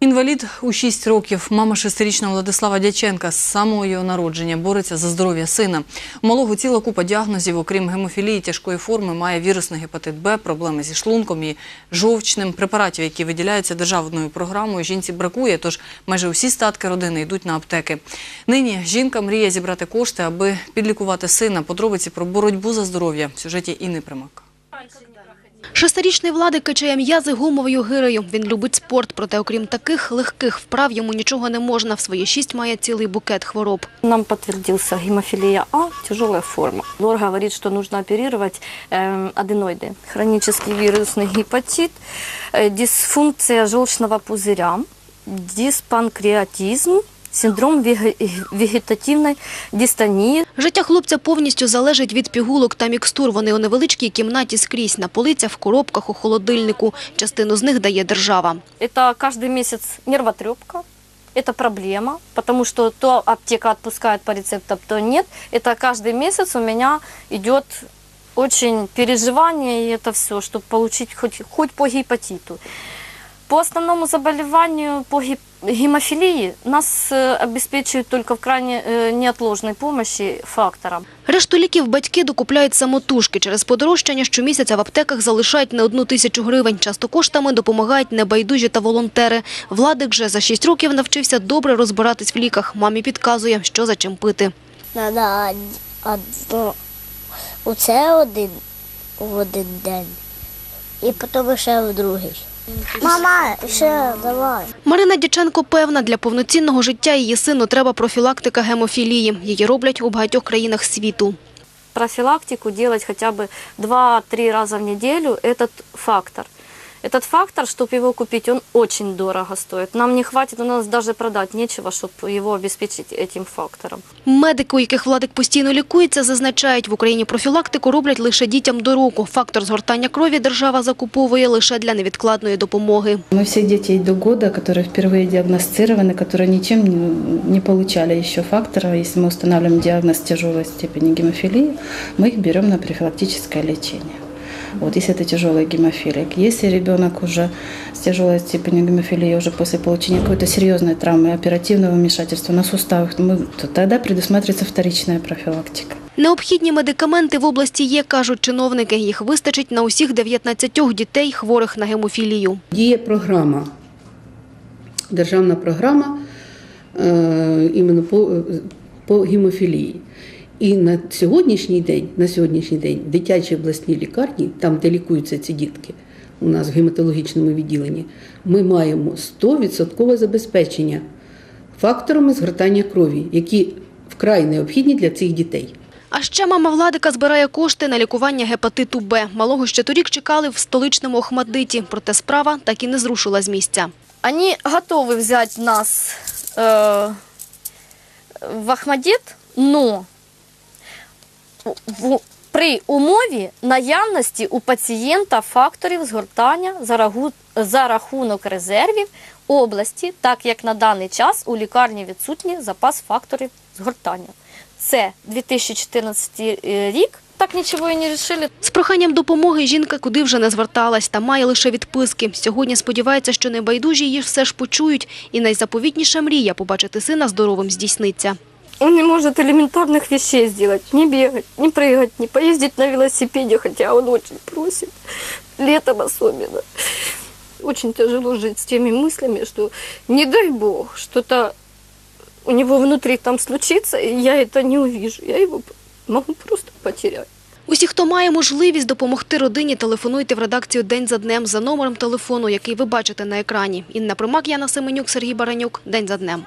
Інвалід у 6 років. Мама шестирічного Владислава Дяченка з самого його народження бореться за здоров'я сина. Малого ціла купа діагнозів, окрім гемофілії тяжкої форми, має вірусний гепатит Б, проблеми зі шлунком і жовчним. Препаратів, які виділяються державною програмою, жінці бракує, тож майже усі статки родини йдуть на аптеки. Нині жінка мріє зібрати кошти, аби підлікувати сина. Подробиці про боротьбу за здоров'я в сюжеті Інни Примак. Шестирічний Владик качає м'язи гумовою гирею. Він любить спорт, проте окрім таких легких вправ йому нічого не можна. В свої шість має цілий букет хвороб. Нам подтвердился гемофилия А, тяжелая форма. Лор говорит, что нужно оперировать э, аденоиды, хронический вирусный гепатит, э, дисфункция желчного пузыря, диспанкреатизм, синдром веге- вегетативной дистонии. Життя хлопця повністю залежить від пігулок та мікстур. Вони у невеличкій кімнаті скрізь, на полицях, в коробках, у холодильнику. Частину з них дає держава. Это каждый месяц нервотрепка. Это проблема, потому что то аптека отпускает по рецептам, то нет. Это каждый месяц у меня идет очень переживание, и это все, чтобы получить хоть, хоть по гепатиту. По основному заболеванию, по гемофилии, нас э, обеспечивают только в крайне неотложной помощи фактором. Решту ліків батьки докупляють самотужки. Через подорожчання щомісяця в аптеках залишають не одну тисячу гривень. Часто коштами допомагають небайдужі та волонтери. Владик же за шість років навчився добре розбиратись в ліках. Мамі підказує, що за чим пити. Треба одну. Оце один в один день. І потім ще в другий. Мама, ще давай. Марина Дяченко певна, для повноцінного життя її сину треба профілактика гемофілії. Її роблять у багатьох країнах світу. Профілактику робити хоча б 2-3 рази в неділю – це фактор. Этот фактор, чтобы его купить, он очень дорого стоит. Нам не хватит, у нас даже продать нечего, чтобы его обеспечить этим фактором. Медики, у яких Владик постійно лікується, зазначають, в Україні профілактику роблять лише дітям до року. Фактор згортання крові держава закуповує лише для невідкладної допомоги. Мы все дети до года, которые впервые диагностированы, которые ничем не, не получали еще фактора, если мы устанавливаем диагноз тяжелой степени гемофилии, мы их берем на профилактическое лечение. Вот если это тяжелый гемофилик. Если ребенок уже с тяжелой степенью гемофилии, уже после получения какой-то серьезной травмы, оперативного вмешательства на суставах, мы, то тогда предусматривается вторичная профилактика. Необхідні медикаменти в області є, кажуть чиновники. Їх вистачить на усіх 19 дітей, хворих на гемофілію. Діє програма, державна програма е, іменно по, по гемофілії. І на сьогоднішній день, на сьогоднішній день дитячі обласні лікарні, там, де лікуються ці дітки, у нас в гематологічному відділенні, ми маємо 100% забезпечення факторами згортання крові, які вкрай необхідні для цих дітей. А ще мама Владика збирає кошти на лікування гепатиту Б. Малого ще торік чекали в столичному Охмадиті, проте справа так і не зрушила з місця. Они готовы взять нас э, в Ахмадит, но в- при умові наявності у пацієнта факторів згортання за, рахунок резервів області, так як на даний час у лікарні відсутній запас факторів згортання. Це 2014 рік, так нічого і не вирішили. З проханням допомоги жінка куди вже не зверталась та має лише відписки. Сьогодні сподівається, що небайдужі її все ж почують. І найзаповітніша мрія побачити сина здоровим здійсниться. Он не может элементарных вещей сделать. Не бегать, не прыгать, не поездить на велосипеде, хотя он очень просит. Летом особенно. Очень тяжело жить с теми мыслями, что не дай бог, что-то у него внутри там случится, и я это не увижу. Я его могу просто потерять. Усі, хто має можливість допомогти родині, телефонуйте в редакцію «День за днем» за номером телефону, який ви бачите на екрані. Інна Примак, Яна Семенюк, Сергій Баранюк. «День за днем».